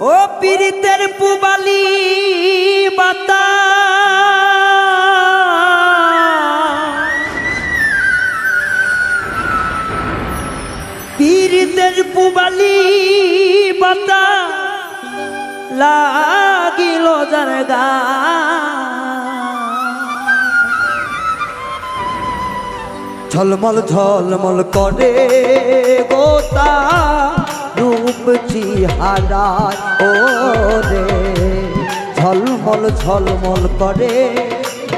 ও পীড়িতের পুবালি বাতা পীড়িতের পুবালি বাতা লাগিল যার গা ঝলমল ঝলমল করে গোতা রূপ চিহারায় ও রে ঝলমল ঝলমল করে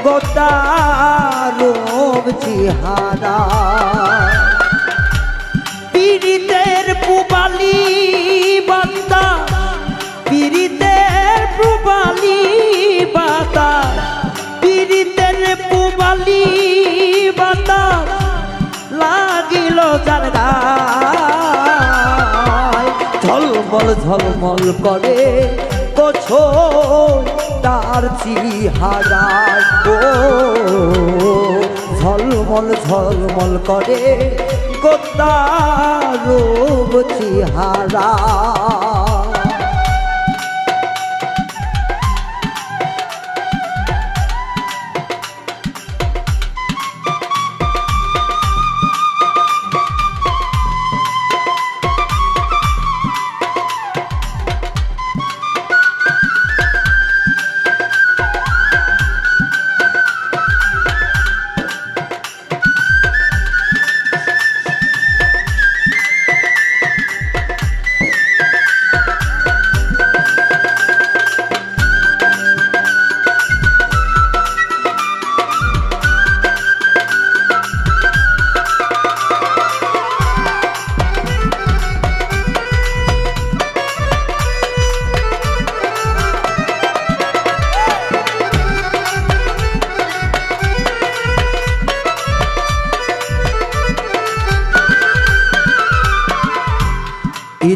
গোতা রূপ চিহারায় পীড়িতের পুবালি বাতা পীড়িতের পুবালি বাতা পীড়িতের পুবালি বাতা লাগিল গায়। ঝলমল ঝলমল করে। কোছো তার চিহারায় ও ঝলমল ঝলমল করে গোতার চিহারা।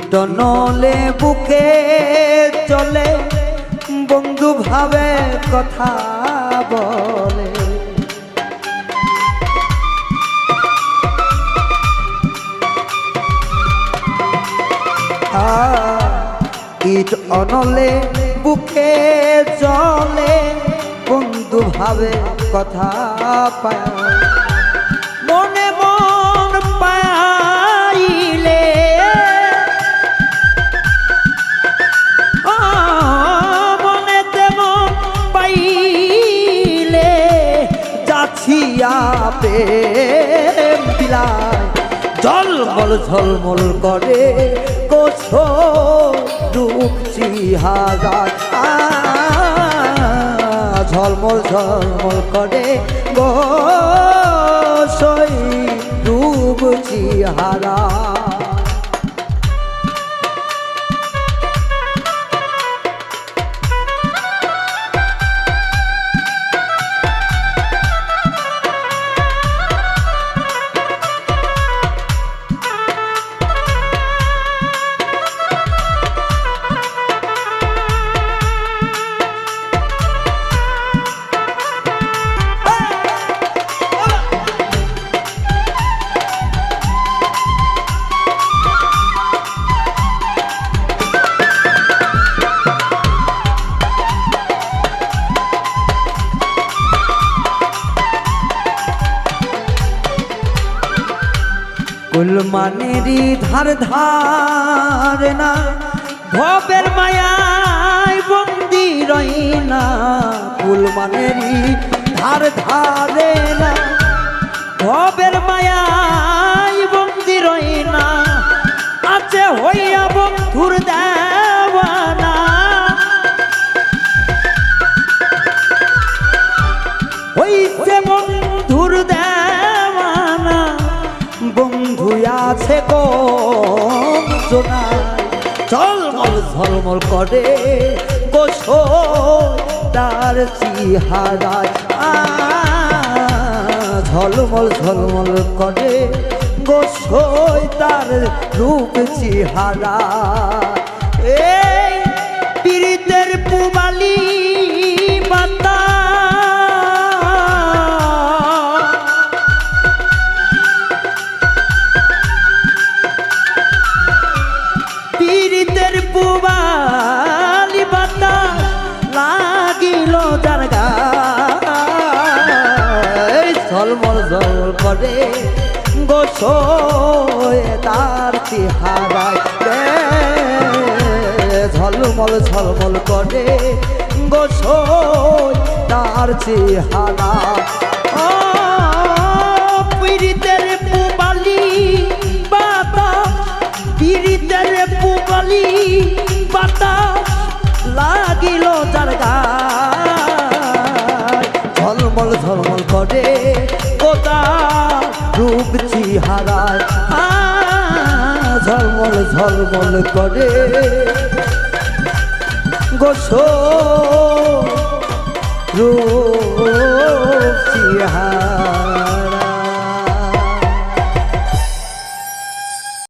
ইতনলে বুকে চলে, বন্ধু ভাবে কথা বলে। ইট অনলে বুকে চলে, বন্ধু ভাবে কথা পায়। প্রেম বিলায় জলমল ঝলমল করে কোছো রূপ চিহারায় আ, ঝলমল ঝলমল করে গো সই রূপ চিহারা কুলমানেরই ধার ধার না, ভবের মায়ায় বন্দি রই না কুলমানেরই ধার ধারে না, ভবের মায়ায় বন্দি রই না আছে হইয়া বন্ধুর দেওয়ানা ঝলমল ঝলমল করে গোসো তার চিহারায় ঝলমল ঝলমল করে গোসই তার রূপ চিহারা। এই পীড়িতের পুবালি গোসয় তার চেহারায় ঝলমল ঝলমল করে গোসয় তার চেহারা। ঝলমল ঝলমল করে। কোথা রূপ চিহারায় ঝলমল ঝলমল করে। গোসো রূপ চিহারায়